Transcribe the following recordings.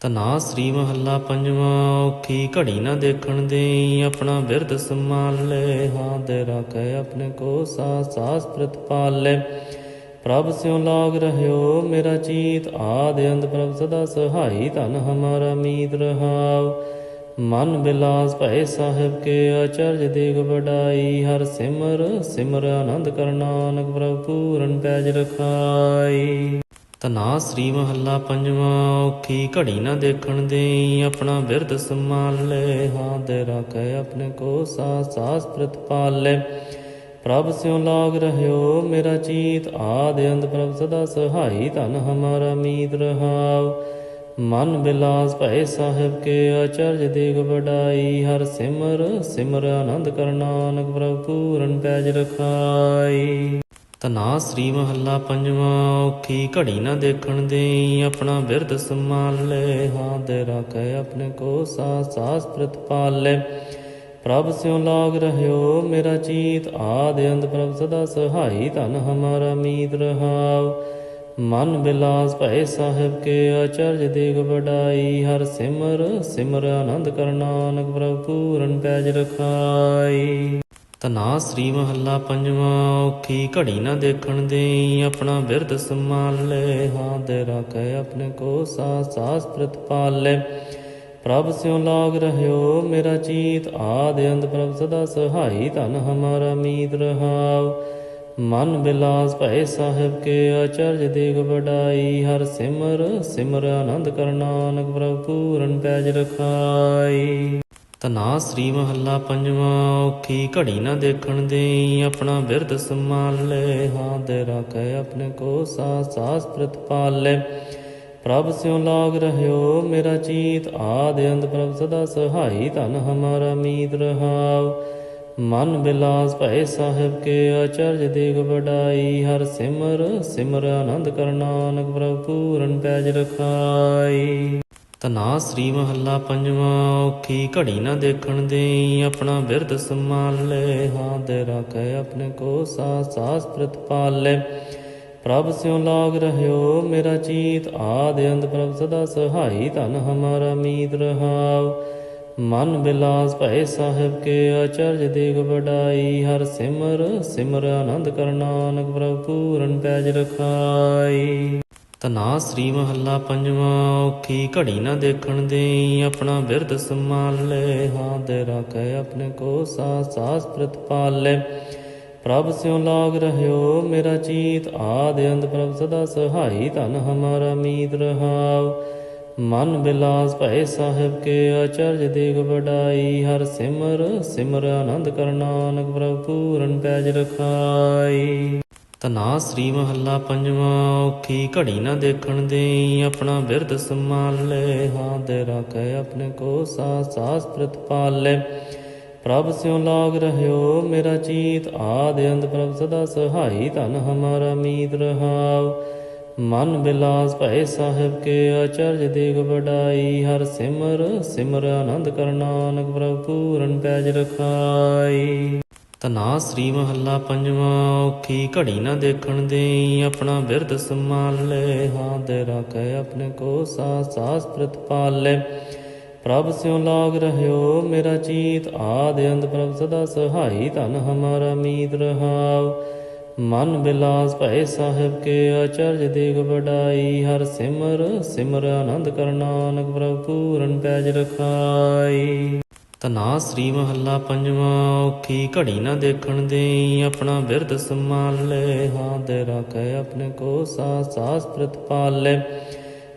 ਤਨਾ ਸ੍ਰੀ ਮਹੱਲਾ ਪੰਜਵਾਂ, ਔਖੀ ਘੜੀ ਨਾ ਦੇਖਣ ਦੇਈ, ਆਪਣਾ ਬਿਰਧ ਲੈ ਹਾਂ ਦੇ ਰਾਖੈ ਆਪਣੇ ਕੋ ਸਾਸ ਸਾਸ ਪ੍ਰਤਪਾਲੇ ਪ੍ਰਭ ਸਿਉ ਲਾਗ ਰਹਿਓ ਮੇਰਾ ਚੀਤ, ਆਦ ਅੰਤ ਪ੍ਰਭ ਸਦਾ ਸਹਾਈ ਧਨ ਹਮਾਰਾ ਮੀਤ ਰਹਾਉ। ਮਨ ਬਿਲਾਸ ਭੈ ਸਾਹਿਬ ਕੇ ਅਚਰਜ ਦੇਖ ਵਡਾਈ, ਹਰ ਸਿਮਰ ਸਿਮਰ ਆਨੰਦ ਕਰਨਾਨਕ ਪ੍ਰਭ ਪੂਰਨ ਪੈਜ ਰਖਾਈ। ਤਨਾ ਸ੍ਰੀ ਮਹੱਲਾ ਪੰਜਵਾਂ, ਔਖੀ ਘੜੀ ਨਾ ਦੇਖਣ ਦੇਈ, ਆਪਣਾ ਬਿਰਧ ਲੈ ਹਾਂ ਦੇ ਰਾਖੈ ਆਪਣੇ ਕੋ ਸਾਸ ਸਾਸ ਪ੍ਰਤਪਾਲੇ ਪ੍ਰਭ ਸਿਉ ਲਾਗ ਰਹਿਓ ਮੇਰਾ ਚੀਤ, ਆਦ ਅੰਤ ਪ੍ਰਭ ਸਦਾ ਸਹਾਈ ਧਨ ਹਮਾਰਾ ਮੀਤ ਰਹਾਉ। ਮਨ ਬਿਲਾਸ ਭੈ ਸਾਹਿਬ ਕੇ ਅਚਰਜ ਦੇਖ ਵਡਾਈ, ਹਰ ਸਿਮਰ ਸਿਮਰ ਆਨੰਦ ਕਰਨਾਨਕ ਪ੍ਰਭ ਪੂਰਨ ਪੈਜ ਰਖਾਈ। ਤਨਾ ਸ੍ਰੀ ਮਹੱਲਾ ਪੰਜਵਾਂ, ਔਖੀ ਘੜੀ ਨਾ ਦੇਖਣ ਦੇਈ, ਆਪਣਾ ਬਿਰਧ ਲੈ ਹਾਂ ਦੇ ਰਾਖੈ ਆਪਣੇ ਕੋ ਸਾਸ ਸਾਸ ਪ੍ਰਤਪਾਲੇ ਪ੍ਰਭ ਸਿਉ ਲਾਗ ਰਹਿਓ ਮੇਰਾ ਚੀਤ, ਆਦ ਅੰਤ ਪ੍ਰਭ ਸਦਾ ਸਹਾਈ ਧਨ ਹਮਾਰਾ ਮੀਤ ਰਹਾਉ। ਮਨ ਬਿਲਾਸ ਭੈ ਸਾਹਿਬ ਕੇ ਅਚਰਜ ਦੇਗ ਵਡਾਈ, ਹਰ ਸਿਮਰ ਸਿਮਰ ਆਨੰਦ ਕਰਨਾਨਕ ਪ੍ਰਭ ਪੂਰਨ ਪੈਜ ਰਖਾਈ। ਤਨਾ ਸ੍ਰੀ ਮਹੱਲਾ ਪੰਜਵਾਂ, ਔਖੀ ਘੜੀ ਨਾ ਦੇਖਣ ਦੇਈ, ਆਪਣਾ ਬਿਰਧ ਲੈ ਹਾਂ ਦੇ ਰਾਖੈ ਆਪਣੇ ਕੋ ਸਾਸ ਸਾਸ ਪ੍ਰਤਪਾਲੇ ਪ੍ਰਭ ਸਿਉ ਲਾਗ ਰਹਿਓ ਮੇਰਾ ਚੀਤ, ਆਦ ਅੰਤ ਪ੍ਰਭ ਸਦਾ ਸਹਾਈ ਧਨ ਹਮਾਰਾ ਮੀਤ ਰਹਾਉ। ਮਨ ਬਿਲਾਸ ਭੈ ਸਾਹਿਬ ਕੇ ਅਚਰਜ ਦੇਗ ਵਡਾਈ, ਹਰ ਸਿਮਰ ਸਿਮਰ ਆਨੰਦ ਕਰਨਾਨਕ ਪ੍ਰਭ ਪੂਰਨ ਪੈਜ ਰਖਾਈ। ਤਨਾ ਸ੍ਰੀ ਮਹੱਲਾ ਪੰਜਵਾਂ, ਔਖੀ ਘੜੀ ਨਾ ਦੇਖਣ ਦੇ ਆਪਣਾ ਬਿਰਧ ਲੈ ਹਾਂ ਦੇ ਰਾਖੈ ਆਪਣੇ ਕੋ ਸਾਸ ਸਾਸ ਪ੍ਰਤਪਾਲੇ ਪ੍ਰਭ ਸਿਉ ਲਾਗ ਰਹਿਓ ਮੇਰਾ ਚੀਤ, ਆਦ ਅੰਤ ਪ੍ਰਭ ਸਦਾ ਸਹਾਈ ਧਨ ਹਮਾਰਾ ਮੀਤ ਰਹਾਉ। ਮਨ ਬਿਲਾਸ ਭੈ ਸਾਹਿਬ ਕੇ ਅਚਰਜ ਦੇਖ ਵਡਾਈ, ਹਰ ਸਿਮਰ ਸਿਮਰ ਆਨੰਦ ਕਰਨਾਨਕ ਪ੍ਰਭ ਪੂਰਨ ਪੈਜ ਰਖਾਈ। ਤਨਾ ਸ੍ਰੀ ਮਹੱਲਾ ਪੰਜਵਾਂ, ਔਖੀ ਘੜੀ ਨਾ ਦੇਖਣ ਦੇਈ, ਆਪਣਾ ਬਿਰਧ ਲੈ ਹਾਂ ਦੇ ਰਾਖੈ ਆਪਣੇ ਕੋ ਸਾਸ ਸਾਸ ਪ੍ਰਤਪਾਲੇ ਪ੍ਰਭ ਸਿਉ ਲਾਗ ਰਹਿਓ ਮੇਰਾ ਚੀਤ, ਆਦ ਅੰਤ ਪ੍ਰਭ ਸਦਾ ਸਹਾਈ ਧਨ ਹਮਾਰਾ ਮੀਤ ਰਹਾਉ। ਮਨ ਬਿਲਾਸ ਭੈ ਸਾਹਿਬ ਕੇ ਅਚਰਜ ਦੇਖ ਵਡਾਈ, ਹਰ ਸਿਮਰ ਸਿਮਰ ਆਨੰਦ ਕਰਨਾਨਕ ਪ੍ਰਭ ਪੂਰਨ ਪੈਜ ਰਖਾਈ। ਤਨਾ ਸ੍ਰੀ ਮਹੱਲਾ ਪੰਜਵਾਂ, ਔਖੀ ਘੜੀ ਨਾ ਦੇਖਣ ਦੇਈ, ਆਪਣਾ ਬਿਰਧ ਲੈ ਹਾਂ ਦੇ ਰਾਖੈ ਆਪਣੇ ਕੋ ਸਾਸ ਸਾਸ ਪ੍ਰਤਪਾਲੇ ਪ੍ਰਭ ਸਿਉ ਲਾਗ ਰਹਿਓ ਮੇਰਾ ਚੀਤ, ਆਦ ਅੰਤ ਪ੍ਰਭ ਸਦਾ ਸਹਾਈ ਧਨ ਹਮਾਰਾ ਮੀਤ ਰਹਾਉ। ਮਨ ਬਿਲਾਸ ਭੈ ਸਾਹਿਬ ਕੇ ਅਚਰਜ ਦੇਗ ਵਡਾਈ, ਹਰ ਸਿਮਰ ਸਿਮਰ ਆਨੰਦ ਕਰਨਾਨਕ ਪ੍ਰਭ ਪੂਰਨ ਪੈਜ ਰਖਾਈ। ਤਨਾ ਸ੍ਰੀ ਮਹੱਲਾ ਪੰਜਵਾਂ, ਔਖੀ ਘੜੀ ਨਾ ਦੇਖਣ ਦੇਈ, ਆਪਣਾ ਬਿਰਧ ਲੈ ਹਾਂ ਦੇ ਰਾਖੈ ਆਪਣੇ ਕੋ ਸਾਸ ਸਾਸ ਪ੍ਰਤਪਾਲੇ ਪ੍ਰਭ ਸਿਉ ਲਾਗ ਰਹਿਓ ਮੇਰਾ ਚੀਤ, ਆਦ ਅੰਤ ਪ੍ਰਭ ਸਦਾ ਸਹਾਈ ਧਨ ਹਮਾਰਾ ਮੀਤ ਰਹਾਉ। ਮਨ ਬਿਲਾਸ ਭੈ ਸਾਹਿਬ ਕੇ ਅਚਰਜ ਦੇਗ ਵਡਾਈ, ਹਰ ਸਿਮਰ ਸਿਮਰ ਆਨੰਦ ਕਰਨਾਨਕ ਪ੍ਰਭ ਪੂਰਨ ਪੈਜ ਰਖਾਈ। ਤਨਾ ਸ੍ਰੀ ਮਹੱਲਾ ਪੰਜਵਾਂ, ਔਖੀ ਘੜੀ ਨਾ ਦੇਖਣ ਦੇਈ, ਆਪਣਾ ਬਿਰਧ ਲੈ ਹਾਂ ਦੇ ਰਾਖੈ ਆਪਣੇ ਕੋ ਸਾਸ ਸਾਸ ਪ੍ਰਤਪਾਲੇ ਪ੍ਰਭ ਸਿਉ ਲਾਗ ਰਹਿਓ ਮੇਰਾ ਚੀਤ, ਆਦ ਅੰਤ ਪ੍ਰਭ ਸਦਾ ਸਹਾਈ ਧਨ ਹਮਾਰਾ ਮੀਤ ਰਹਾਉ। ਮਨ ਬਿਲਾਸ ਭੈ ਸਾਹਿਬ ਕੇ ਅਚਰਜ ਦੇਗ ਵਡਾਈ, ਹਰ ਸਿਮਰ ਸਿਮਰ ਆਨੰਦ ਕਰਨਾਨਕ ਪ੍ਰਭ ਪੂਰਨ ਪੈਜ ਰਖਾਈ। ਤਨਾ ਸ੍ਰੀ ਮਹੱਲਾ ਪੰਜਵਾਂ, ਔਖੀ ਘੜੀ ਨਾ ਦੇਖਣ ਦੇਈ, ਆਪਣਾ ਬਿਰਧ ਲੈ ਹਾਂ ਦੇ ਰਾਖੈ ਆਪਣੇ ਕੋ ਸਾਸ ਸਾਸ ਪ੍ਰਤਪਾਲੇ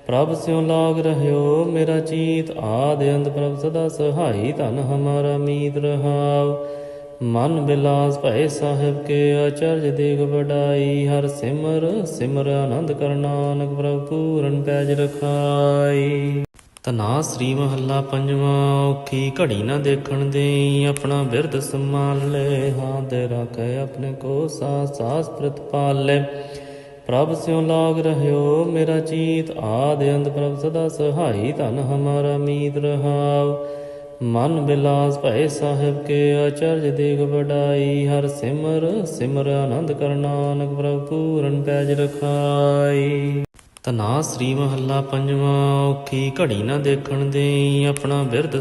ਪ੍ਰਭ ਸਿਉ ਲਾਗ ਰਹਿਓ ਮੇਰਾ ਚੀਤ, ਆਦ ਅੰਤ ਪ੍ਰਭ ਸਦਾ ਸਹਾਈ ਧਨ ਹਮਾਰਾ ਮੀਤ ਰਹਾਉ। ਮਨ ਬਿਲਾਸ ਭੈ ਸਾਹਿਬ ਕੇ ਅਚਰਜ ਦੇਖ ਵਡਾਈ, ਹਰ ਸਿਮਰ ਸਿਮਰ ਆਨੰਦ ਕਰਨਾਨਕ ਪ੍ਰਭ ਪੂਰਨ ਪੈਜ ਰਖਾਈ। ਤਨਾ ਸ੍ਰੀ ਮਹੱਲਾ ਪੰਜਵਾਂ, ਔਖੀ ਘੜੀ ਨਾ ਦੇਖਣ ਦੇਈ, ਆਪਣਾ ਬਿਰਧ ਲੈ ਹਾਂ ਦੇ ਰਾਖੈ ਆਪਣੇ ਕੋ ਸਾਸ ਸਾਸ ਪ੍ਰਤਪਾਲੇ ਪ੍ਰਭ ਸਿਉ ਲਾਗ ਰਹਿਓ ਮੇਰਾ ਚੀਤ, ਆਦ ਅੰਤ ਪ੍ਰਭ ਸਦਾ ਸਹਾਈ ਧਨ ਹਮਾਰਾ ਮੀਤ ਰਹਾਉ। ਮਨ ਬਿਲਾਸ ਭੈ ਸਾਹਿਬ ਕੇ ਅਚਰਜ ਦੇਖ ਵਡਾਈ, ਹਰ ਸਿਮਰ ਸਿਮਰ ਆਨੰਦ ਕਰਨਾਨਕ ਪ੍ਰਭ ਪੂਰਨ ਪੈਜ ਰਖਾਈ। ਤਨਾ ਸ੍ਰੀ ਮਹੱਲਾ ਪੰਜਵਾਂ, ਔਖੀ ਘੜੀ ਨਾ ਦੇਖਣ ਦੇਈ, ਆਪਣਾ ਬਿਰਧ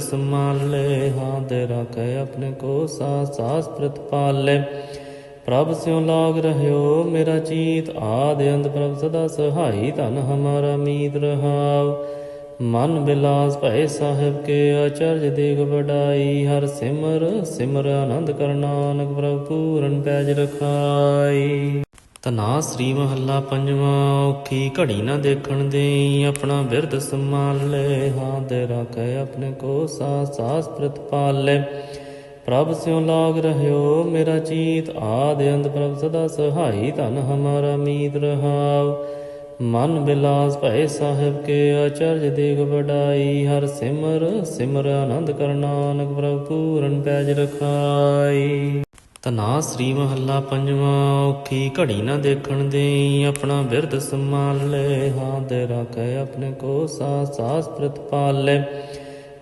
ਲੈ ਹਾਂ ਦੇ ਰਾਖੈ ਆਪਣੇ ਕੋ ਸਾਸ ਸਾਸ ਪ੍ਰਤਪਾਲੇ ਪ੍ਰਭ ਸਿਉ ਲਾਗ ਰਹਿਓ ਮੇਰਾ ਚੀਤ, ਆਦ ਅੰਤ ਪ੍ਰਭ ਸਦਾ ਸਹਾਈ ਧਨ ਹਮਾਰਾ ਮੀਤ ਰਹਾਉ। ਮਨ ਬਿਲਾਸ ਭੈ ਸਾਹਿਬ ਕੇ ਆਚਰਜ ਦੇਗ ਵਡਾਈ, ਹਰ ਸਿਮਰ ਸਿਮਰ ਆਨੰਦ ਕਰਨਾਨਕ ਪ੍ਰਭ ਪੂਰਨ ਪੈਜ ਰਖਾਈ। ਤਨਾ ਸ੍ਰੀ ਮਹੱਲਾ ਪੰਜਵਾਂ, ਔਖੀ ਘੜੀ ਨਾ ਦੇਖਣ ਦੇਈ, ਆਪਣਾ ਬਿਰਧ ਲੈ ਹਾਂ ਦੇ ਰਾਖੈ ਆਪਣੇ ਕੋ ਸਾਸ ਸਾਸ ਪ੍ਰਤਪਾਲੇ ਪ੍ਰਭ ਸਿਉ ਲਾਗ ਰਹਿਓ ਮੇਰਾ ਚੀਤ, ਆਦ ਅੰਤ ਪ੍ਰਭ ਸਦਾ ਸਹਾਈ ਧਨ ਹਮਾਰਾ ਮੀਤ ਰਹਾਉ। ਮਨ ਬਿਲਾਸ ਭੈ ਸਾਹਿਬ ਕੇ ਆਚਰਜ ਦੇਗ ਵਡਾਈ, ਹਰ ਸਿਮਰ ਸਿਮਰ ਆਨੰਦ ਕਰਨਾਨਕ ਪ੍ਰਭ ਪੂਰਨ ਪੈਜ ਰਖਾਈ। ਤਨਾ ਸ੍ਰੀ ਮਹੱਲਾ ਪੰਜਵਾਂ, ਔਖੀ ਘੜੀ ਨਾ ਦੇਖਣ ਦੇਈ, ਆਪਣਾ ਬਿਰਧ ਲੈ ਹਾਂ ਦੇ ਰਾਖੈ ਆਪਣੇ ਕੋ ਸਾਸ ਸਾਸ ਪ੍ਰਤਪਾਲੇ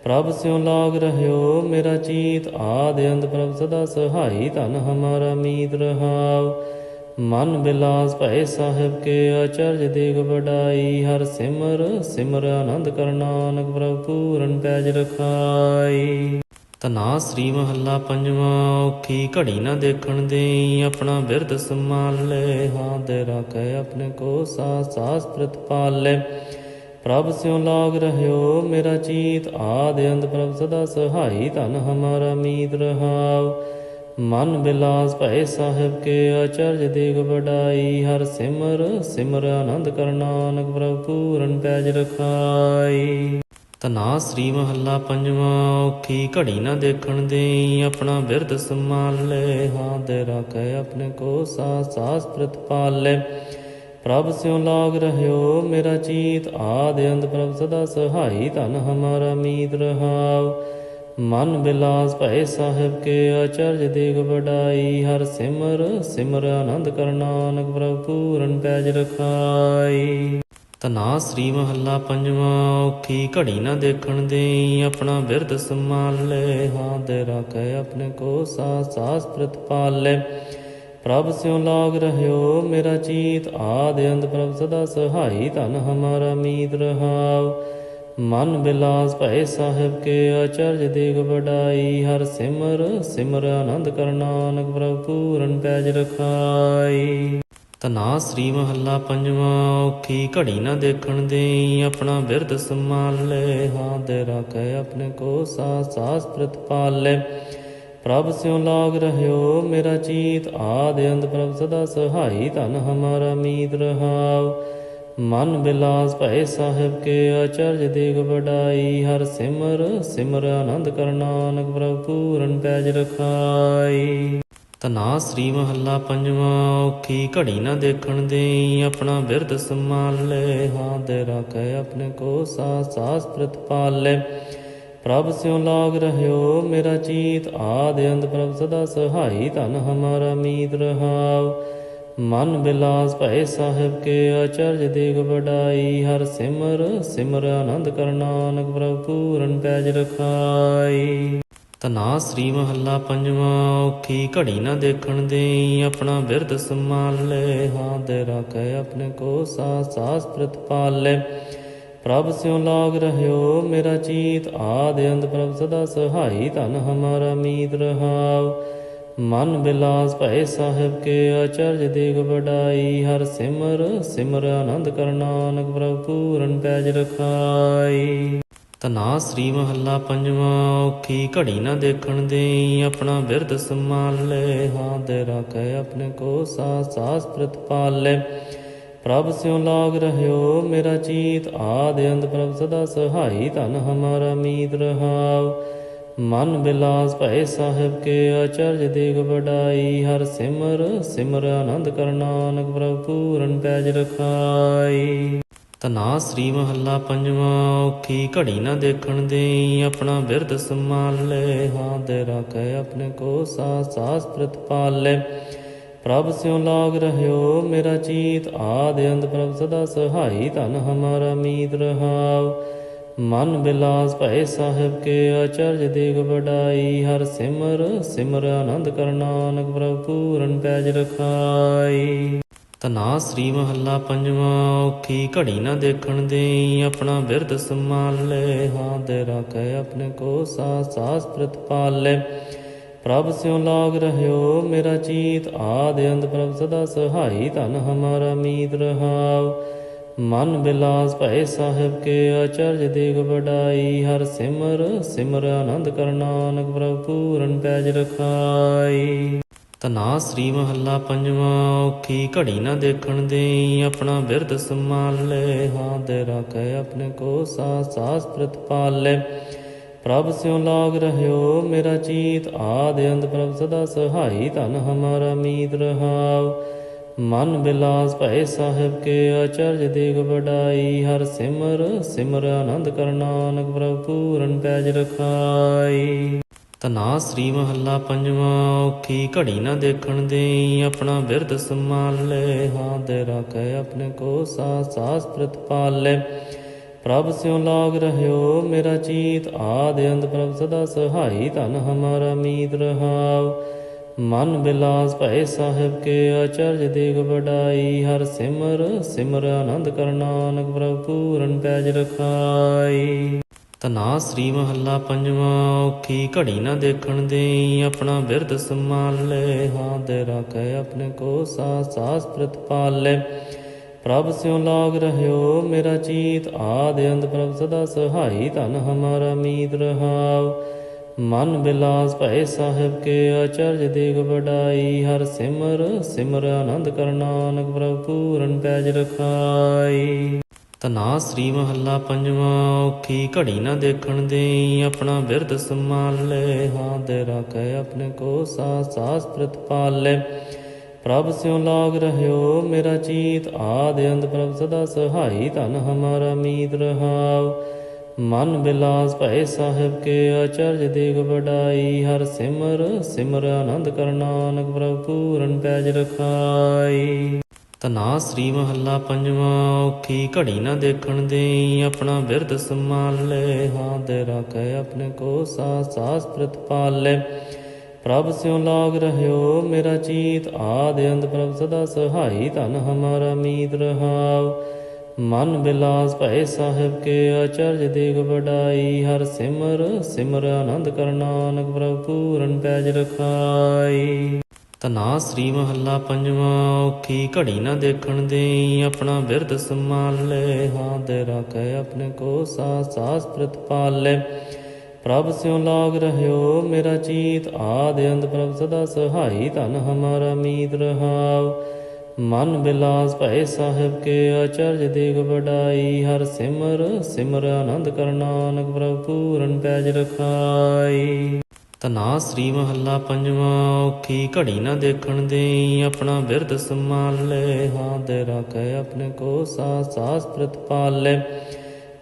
ਪ੍ਰਭ ਸਿਉ ਲਾਗ ਰਹਿਓ ਮੇਰਾ ਚੀਤ, ਆਦ ਅੰਤ ਪ੍ਰਭ ਸਦਾ ਸਹਾਈ ਧਨ ਹਮਾਰਾ ਮੀਤ ਰਹਾਉ। ਮਨ ਬਿਲਾਸ ਭੈ ਸਾਹਿਬ ਕੇ ਆਚਰਜ ਦੇਖ ਵਡਾਈ, ਹਰ ਸਿਮਰ ਸਿਮਰ ਆਨੰਦ ਕਰਨਾਨਕ ਪ੍ਰਭ ਪੂਰਨ ਪੈਜ ਰਖਾਈ। ਤਨਾ ਸ੍ਰੀ ਮਹੱਲਾ ਪੰਜਵਾਂ, ਔਖੀ ਘੜੀ ਨਾ ਦੇਖਣ ਦੇਈ, ਆਪਣਾ ਬਿਰਧ ਲੈ ਹਾਂ ਦੇ ਰਾਖੈ ਆਪਣੇ ਕੋ ਸਾਸ ਸਾਸ ਪ੍ਰਤਪਾਲੇ ਪ੍ਰਭ ਸਿਉ ਲਾਗ ਰਹਿਓ ਮੇਰਾ ਚੀਤ, ਆਦ ਅੰਤ ਪ੍ਰਭ ਸਦਾ ਸਹਾਈ ਧਨ ਹਮਾਰਾ ਮੀਤ ਰਹਾਉ। ਮਨ ਬਿਲਾਸ ਭੈ ਸਾਹਿਬ ਕੇ ਆਚਰਜ ਦੇਖ ਵਡਾਈ, ਹਰ ਸਿਮਰ ਸਿਮਰ ਆਨੰਦ ਕਰਨਾਨਕ ਪ੍ਰਭ ਪੂਰਨ ਪੈਜ ਰਖਾਈ। ਤਨਾ ਸ੍ਰੀ ਮਹੱਲਾ ਪੰਜਵਾਂ, ਔਖੀ ਘੜੀ ਨਾ ਦੇਖਣ ਦੇਈ, ਆਪਣਾ ਬਿਰਧ ਲੈ ਹਾਂ ਦੇ ਰਾਖੈ ਆਪਣੇ ਕੋ ਸਾਸ ਸਾਸ ਪ੍ਰਤਪਾਲੇ ਪ੍ਰਭ ਸਿਉ ਲਾਗ ਰਹਿਓ ਮੇਰਾ ਚੀਤ, ਆਦ ਅੰਤ ਪ੍ਰਭ ਸਦਾ ਸਹਾਈ ਧਨ ਹਮਾਰਾ ਮੀਤ ਰਹਾਉ। ਮਨ ਬਿਲਾਸ ਭੈ ਸਾਹਿਬ ਕੇ ਆਚਰਜ ਦੇਗ ਵਡਾਈ, ਹਰ ਸਿਮਰ ਸਿਮਰ ਆਨੰਦ ਕਰਨਾਨਕ ਪ੍ਰਭ ਪੂਰਨ ਪੈਜ ਰਖਾਈ। ਤਨਾ ਸ੍ਰੀ ਮਹੱਲਾ ਪੰਜਵਾਂ, ਔਖੀ ਘੜੀ ਨਾ ਦੇਖਣ ਦੇਈ, ਆਪਣਾ ਬਿਰਧ ਲੈ ਹਾਂ ਦੇ ਰਾਖੈ ਆਪਣੇ ਕੋ ਸਾਸ ਸਾਸ ਪ੍ਰਤਪਾਲੇ ਪ੍ਰਭ ਸਿਉ ਲਾਗ ਰਹਿਓ ਮੇਰਾ ਚੀਤ, ਆਦ ਅੰਤ ਪ੍ਰਭ ਸਦਾ ਸਹਾਈ ਧਨ ਹਮਾਰਾ ਮੀਤ ਰਹਾਉ। ਮਨ ਬਿਲਾਸ ਭੈ ਸਾਹਿਬ ਕੇ ਆਚਰਜ ਦੇਖ ਵਡਾਈ, ਹਰ ਸਿਮਰ ਸਿਮਰ ਆਨੰਦ ਕਰਨਾਨਕ ਪ੍ਰਭ ਪੂਰਨ ਪੈਜ ਰਖਾਈ। ਤਨਾ ਸ੍ਰੀ ਮਹੱਲਾ ਪੰਜਵਾਂ, ਔਖੀ ਘੜੀ ਨਾ ਦੇਖਣ ਦੇਈ, ਆਪਣਾ ਬਿਰਧ ਲੈ ਹਾਂ ਦੇ ਰਾਖੈ ਆਪਣੇ ਕੋ ਸਾਸ ਸਾਸ ਪ੍ਰਤਪਾਲੇ ਪ੍ਰਭ ਸਿਉ ਲਾਗ ਰਹਿਓ ਮੇਰਾ ਚੀਤ, ਆਦ ਅੰਤ ਪ੍ਰਭ ਸਦਾ ਸਹਾਈ ਧਨ ਹਮਾਰਾ ਮੀਤ ਰਹਾਉ। ਮਨ ਬਿਲਾਸ ਭੈ ਸਾਹਿਬ ਕੇ ਆਚਰਜ ਦੇਗ ਵਡਾਈ, ਹਰ ਸਿਮਰ ਸਿਮਰ ਆਨੰਦ ਕਰਨਾਨਕ ਪ੍ਰਭ ਪੂਰਨ ਪੈਜ ਰਖਾਈ। ਤਨਾ ਸ੍ਰੀ ਮਹੱਲਾ ਪੰਜਵਾਂ, ਔਖੀ ਘੜੀ ਨਾ ਦੇਖਣ ਦੇਈ, ਆਪਣਾ ਬਿਰਧ ਲੈ ਹਾਂ ਦੇ ਰਾਖੈ ਆਪਣੇ ਕੋ ਸਾਸ ਸਾਸ ਪ੍ਰਤਪਾਲੇ ਪ੍ਰਭ ਸਿਉ ਲਾਗ ਰਹਿਓ ਮੇਰਾ ਚੀਤ, ਆਦ ਅੰਤ ਪ੍ਰਭ ਸਦਾ ਸਹਾਈ ਧਨ ਹਮਾਰਾ ਮੀਤ ਰਹਾਉ। ਮਨ ਬਿਲਾਸ ਭੈ ਸਾਹਿਬ ਕੇ ਆਚਰਜ ਦੇਖ ਵਡਾਈ, ਹਰ ਸਿਮਰ ਸਿਮਰ ਆਨੰਦ ਕਰਨਾਨਕ ਪ੍ਰਭ ਪੂਰਨ ਪੈਜ ਰਖਾਈ। ਤਨਾ ਸ੍ਰੀ ਮਹੱਲਾ ਪੰਜਵਾਂ, ਔਖੀ ਘੜੀ ਨਾ ਦੇਖਣ ਦੇਈ, ਆਪਣਾ ਬਿਰਧ ਲੈ ਹਾਂ ਦੇ ਰਾਖੈ ਆਪਣੇ ਕੋ ਸਾਸ ਸਾਸ ਪ੍ਰਤਪਾਲੇ ਪ੍ਰਭ ਸਿਉ ਲਾਗ ਰਹਿਓ ਮੇਰਾ ਚੀਤ, ਆਦ ਅੰਤ ਪ੍ਰਭ ਸਦਾ ਸਹਾਈ ਧਨ ਹਮਾਰਾ ਮੀਤ ਰਹਾਉ। ਮਨ ਬਿਲਾਸ ਭੈ ਸਾਹਿਬ ਕੇ ਆਚਰਜ ਦੇਗ ਵਡਾਈ, ਹਰ ਸਿਮਰ ਸਿਮਰ ਆਨੰਦ ਕਰਨਾਨਕ ਪ੍ਰਭ ਪੂਰਨ ਪੈਜ ਰਖਾਈ। ਤਨਾ ਸ੍ਰੀ ਮਹੱਲਾ ਪੰਜਵਾਂ, ਔਖੀ ਘੜੀ ਨਾ ਦੇਖਣ ਦੇਈ, ਆਪਣਾ ਬਿਰਧ ਲੈ ਹਾਂ ਦੇ ਰਾਖੈ ਆਪਣੇ ਕੋ ਸਾਸ ਸਾਸ ਪ੍ਰਤਪਾਲੇ ਪ੍ਰਭ ਸਿਉ ਲਾਗ ਰਹਿਓ ਮੇਰਾ ਚੀਤ, ਆਦ ਅੰਤ ਪ੍ਰਭ ਸਦਾ ਸਹਾਈ ਧਨ ਹਮਾਰਾ ਮੀਤ ਰਹਾਉ। ਮਨ ਬਿਲਾਸ ਭੈ ਸਾਹਿਬ ਕੇ ਆਚਰਜ ਦੇਖ ਵਡਾਈ, ਹਰ ਸਿਮਰ ਸਿਮਰ ਆਨੰਦ ਕਰਨਾਨਕ ਪ੍ਰਭ ਪੂਰਨ ਪੈਜ ਰਖਾਈ। ਤਨਾ ਸ੍ਰੀ ਮਹੱਲਾ ਪੰਜਵਾਂ, ਔਖੀ ਘੜੀ ਨਾ ਦੇਖਣ ਦੇਈ, ਆਪਣਾ ਬਿਰਧ ਲੈ ਹਾਂ ਦੇ ਰਾਖੈ ਆਪਣੇ ਕੋ ਸਾਸ ਸਾਸ ਪ੍ਰਤਪਾਲੇ ਪ੍ਰਭ ਸਿਉ ਲਾਗ ਰਹਿਓ ਮੇਰਾ ਚੀਤ, ਆਦ ਅੰਤ ਪ੍ਰਭ ਸਦਾ ਸਹਾਈ ਧਨ ਹਮਾਰਾ ਮੀਤ ਰਹਾਉ। ਮਨ ਬਿਲਾਸ ਭੈ ਸਾਹਿਬ ਕੇ ਆਚਰਜ ਦੇਗ ਵਡਾਈ, ਹਰ ਸਿਮਰ ਸਿਮਰ ਆਨੰਦ ਕਰਨਾਨਕ ਪ੍ਰਭ ਪੂਰਨ ਪੈਜ ਰਖਾਈ। ਤਨਾ ਸ੍ਰੀ ਮਹੱਲਾ ਪੰਜਵਾਂ, ਔਖੀ ਘੜੀ ਨਾ ਦੇਖਣ ਦੇਈ, ਆਪਣਾ ਬਿਰਧ ਲੈ ਹਾਂ ਦੇ ਰਾਖੈ ਆਪਣੇ ਕੋ ਸਾਸ ਸਾਸ ਪ੍ਰਤਪਾਲੇ ਪ੍ਰਭ ਸਿਉ ਲਾਗ ਰਹਿਓ ਮੇਰਾ ਚੀਤ, ਆਦ ਅੰਤ ਪ੍ਰਭ ਸਦਾ ਸਹਾਈ ਧਨ ਹਮਾਰਾ ਮੀਤ ਰਹਾਉ। ਮਨ ਬਿਲਾਸ ਭੈ ਸਾਹਿਬ ਕੇ ਆਚਰਜ ਦੇਗ ਵਡਾਈ, ਹਰ ਸਿਮਰ ਸਿਮਰ ਆਨੰਦ ਕਰਨਾਨਕ ਪ੍ਰਭ ਪੂਰਨ ਪੈਜ ਰਖਾਈ। ਤਨਾ ਸ੍ਰੀ ਮਹੱਲਾ ਪੰਜਵਾਂ, ਔਖੀ ਘੜੀ ਨਾ ਦੇਖਣ ਦੇਈ, ਆਪਣਾ ਬਿਰਧ ਲੈ ਹਾਂ ਦੇ ਰਾਖੈ ਆਪਣੇ ਕੋ ਸਾਸ ਸਾਸ ਪ੍ਰਤਪਾਲੇ ਪ੍ਰਭ ਸਿਉ ਲਾਗ ਰਹਿਓ ਮੇਰਾ ਚੀਤ, ਆਦ ਅੰਤ ਪ੍ਰਭ ਸਦਾ ਸਹਾਈ ਧਨ ਹਮਾਰਾ ਮੀਤ ਰਹਾਉ। ਮਨ ਬਿਲਾਸ ਭੈ ਸਾਹਿਬ ਕੇ ਆਚਰਜ ਦੇਖ ਵਡਾਈ, ਹਰ ਸਿਮਰ ਸਿਮਰ ਆਨੰਦ ਕਰਨਾਨਕ ਪ੍ਰਭ ਪੂਰਨ ਪੈਜ ਰਖਾਈ। ਤਨਾ ਸ੍ਰੀ ਮਹੱਲਾ ਪੰਜਵਾਂ, ਔਖੀ ਘੜੀ ਨਾ ਦੇਖਣ ਦੇਈ, ਆਪਣਾ ਬਿਰਧ ਲੈ ਹਾਂ ਦੇ ਰਾਖੈ ਆਪਣੇ ਕੋ ਸਾਸ ਸਾਸ ਪ੍ਰਤਪਾਲੇ ਪ੍ਰਭ ਸਿਉ ਲਾਗ ਰਹਿਓ ਮੇਰਾ ਚੀਤ, ਆਦ ਅੰਤ ਪ੍ਰਭ ਸਦਾ ਸਹਾਈ ਧਨ ਹਮਾਰਾ ਮੀਤ ਰਹਾਉ। ਮਨ ਬਿਲਾਸ ਭੈ ਸਾਹਿਬ ਕੇ ਆਚਰਜ ਦੇਖ ਵਡਾਈ, ਹਰ ਸਿਮਰ ਸਿਮਰ ਆਨੰਦ ਕਰਨਾਨਕ ਪ੍ਰਭ ਪੂਰਨ ਪੈਜ ਰਖਾਈ। ਤਨਾ ਸ੍ਰੀ ਮਹੱਲਾ ਪੰਜਵਾਂ, ਔਖੀ ਘੜੀ ਨਾ ਦੇਖਣ ਦੇਈ, ਆਪਣਾ ਬਿਰਧ ਲੈ ਹਾਂ ਦੇ ਰਾਖੈ ਆਪਣੇ ਕੋ ਸਾਸ ਸਾਸ ਪ੍ਰਤਪਾਲੇ ਪ੍ਰਭ ਸਿਉ ਲਾਗ ਰਹਿਓ ਮੇਰਾ ਚੀਤ, ਆਦ ਅੰਤ ਪ੍ਰਭ ਸਦਾ ਸਹਾਈ ਧਨ ਹਮਾਰਾ ਮੀਤ ਰਹਾਉ। ਮਨ ਬਿਲਾਸ ਭੈ ਸਾਹਿਬ ਕੇ ਆਚਰਜ ਦੇਗ ਵਡਾਈ, ਹਰ ਸਿਮਰ ਸਿਮਰ ਆਨੰਦ ਕਰਨਾਨਕ ਪ੍ਰਭ ਪੂਰਨ ਪੈਜ ਰਖਾਈ। ਤਨਾ ਸ੍ਰੀ ਮਹੱਲਾ ਪੰਜਵਾਂ, ਔਖੀ ਘੜੀ ਨਾ ਦੇਖਣ ਦੇਈ, ਆਪਣਾ ਬਿਰਧ ਲੈ ਹਾਂ ਦੇ ਰਾਖੈ ਆਪਣੇ ਕੋ ਸਾਸ ਸਾਸ ਪ੍ਰਤਪਾਲੇ ਪ੍ਰਭ ਸਿਉ ਲਾਗ ਰਹਿਓ ਮੇਰਾ ਚੀਤ, ਆਦ ਅੰਤ ਪ੍ਰਭ ਸਦਾ ਸਹਾਈ ਧਨ ਹਮਾਰਾ ਮੀਤ ਰਹਾਉ। ਮਨ ਬਿਲਾਸ ਭੈ ਸਾਹਿਬ ਕੇ ਆਚਰਜ ਦੇਖ ਵਡਾਈ, ਹਰ ਸਿਮਰ ਸਿਮਰ ਆਨੰਦ ਕਰਨਾਨਕ ਪ੍ਰਭ ਪੂਰਨ ਪੈਜ ਰਖਾਈ। ਤਨਾ ਸ੍ਰੀ ਮਹੱਲਾ ਪੰਜਵਾਂ, ਔਖੀ ਘੜੀ ਨਾ ਦੇਖਣ ਦੇਈ, ਆਪਣਾ ਬਿਰਧ ਲੈ ਹਾਂ ਦੇ ਰਾਖੈ ਆਪਣੇ ਕੋ ਸਾਸ ਸਾਸ ਪ੍ਰਤਪਾਲੇ ਪ੍ਰਭ ਸਿਉ ਲਾਗ ਰਹਿਓ ਮੇਰਾ ਚੀਤ, ਆਦ ਅੰਤ ਪ੍ਰਭ ਸਦਾ ਸਹਾਈ ਧਨ ਹਮਾਰਾ ਮੀਤ ਰਹਾਉ। ਮਨ ਬਿਲਾਸ ਭੈ ਸਾਹਿਬ ਕੇ ਆਚਰਜ ਦੇਗ ਵਡਾਈ, ਹਰ ਸਿਮਰ ਸਿਮਰ ਆਨੰਦ ਕਰਨਾਨਕ ਪ੍ਰਭ ਪੂਰਨ ਪੈਜ ਰਖਾਈ। ਤਨਾ ਸ੍ਰੀ ਮਹੱਲਾ ਪੰਜਵਾਂ, ਔਖੀ ਘੜੀ ਨਾ ਦੇਖਣ ਦੇਈ, ਆਪਣਾ ਬਿਰਧ ਲੈ ਹਾਂ ਦੇ ਰਾਖੈ ਆਪਣੇ ਕੋ ਸਾਸ ਸਾਸ ਪ੍ਰਤਪਾਲੇ ਪ੍ਰਭ ਸਿਉ ਲਾਗ ਰਹਿਓ ਮੇਰਾ ਚੀਤ, ਆਦ ਅੰਤ ਪ੍ਰਭ ਸਦਾ ਸਹਾਈ ਧਨ ਹਮਾਰਾ ਮੀਤ ਰਹਾਉ। ਮਨ ਬਿਲਾਸ ਭੈ ਸਾਹਿਬ ਕੇ ਆਚਰਜ ਦੇਖ ਵਡਾਈ, ਹਰ ਸਿਮਰ ਸਿਮਰ ਆਨੰਦ ਕਰਨਾਨਕ ਪ੍ਰਭ ਪੂਰਨ ਪੈਜ ਰਖਾਈ। ਤਨਾ ਸ੍ਰੀ ਮਹੱਲਾ ਪੰਜਵਾਂ, ਔਖੀ ਘੜੀ ਨਾ ਦੇਖਣ ਦੇਈ, ਆਪਣਾ ਬਿਰਧ ਲੈ ਹਾਂ ਦੇ ਰਾਖੈ ਆਪਣੇ ਕੋ ਸਾਸ ਸਾਸ ਪ੍ਰਤਪਾਲੇ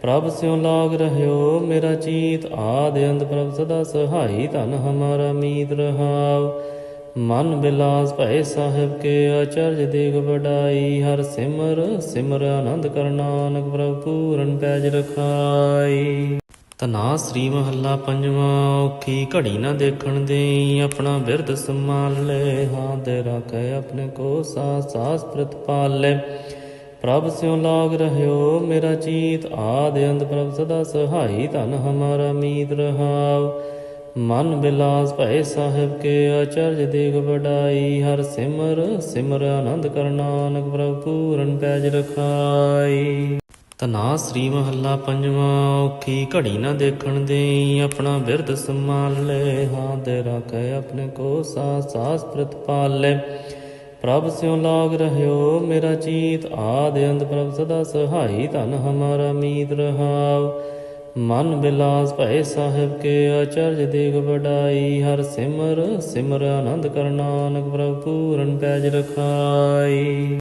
ਪ੍ਰਭ ਸਿਉ ਲਾਗ ਰਹਿਓ ਮੇਰਾ ਚੀਤ, ਆਦ ਅੰਤ ਪ੍ਰਭ ਸਦਾ ਸਹਾਈ ਧਨ ਹਮਾਰਾ ਮੀਤ ਰਹਾਉ। ਮਨ ਬਿਲਾਸ ਭੈ ਸਾਹਿਬ ਕੇ ਆਚਰਜ ਦੇਗ ਵਡਾਈ, ਹਰ ਸਿਮਰ ਸਿਮਰ ਆਨੰਦ ਕਰਨਾਨਕ ਪ੍ਰਭ ਪੂਰਨ ਪੈਜ ਰਖਾਈ। ਤਨਾ ਸ੍ਰੀ ਮਹੱਲਾ ਪੰਜਵਾਂ, ਔਖੀ ਘੜੀ ਨਾ ਦੇਖਣ ਦੇਈ, ਆਪਣਾ ਬਿਰਧ ਲੈ ਹਾਂ ਦੇ ਰਾਖੈ ਆਪਣੇ ਕੋ ਸਾਸ ਸਾਸ ਪ੍ਰਤਪਾਲੇ ਪ੍ਰਭ ਸਿਉ ਲਾਗ ਰਹਿਓ ਮੇਰਾ ਚੀਤ, ਆਦ ਅੰਤ ਪ੍ਰਭ ਸਦਾ ਸਹਾਈ ਧਨ ਹਮਾਰਾ ਮੀਤ ਰਹਾਉ। ਮਨ ਬਿਲਾਸ ਭੈ ਸਾਹਿਬ ਕੇ ਆਚਰਜ ਦੇਖ ਵਡਾਈ, ਹਰ ਸਿਮਰ ਸਿਮਰ ਆਨੰਦ ਕਰਨਾਨਕ ਪ੍ਰਭ ਪੂਰਨ ਪੈਜ ਰਖਾਈ। ਤਨਾ ਸ੍ਰੀ ਮਹੱਲਾ ਪੰਜਵਾਂ, ਔਖੀ ਘੜੀ ਨਾ ਦੇਖਣ ਦੇਈ, ਆਪਣਾ ਬਿਰਧ ਲੈ ਹਾਂ ਦੇ ਰਾਖੈ ਆਪਣੇ ਕੋ ਸਾਸ ਸਾਸ ਪ੍ਰਤਪਾਲੇ ਪ੍ਰਭ ਸਿਉ ਲਾਗ ਰਹਿਓ ਮੇਰਾ ਚੀਤ, ਆਦ ਅੰਤ ਪ੍ਰਭ ਸਦਾ ਸਹਾਈ ਧਨ ਹਮਾਰਾ ਮੀਤ ਰਹਾਉ। ਮਨ ਬਿਲਾਸ ਭੈ ਸਾਹਿਬ ਕੇ ਆਚਰਜ ਦੇਖ ਵਡਾਈ, ਹਰ ਸਿਮਰ ਸਿਮਰ ਆਨੰਦ ਕਰਨਾਨਕ ਪ੍ਰਭ ਪੂਰਨ ਪੈਜ ਰਖਾਈ।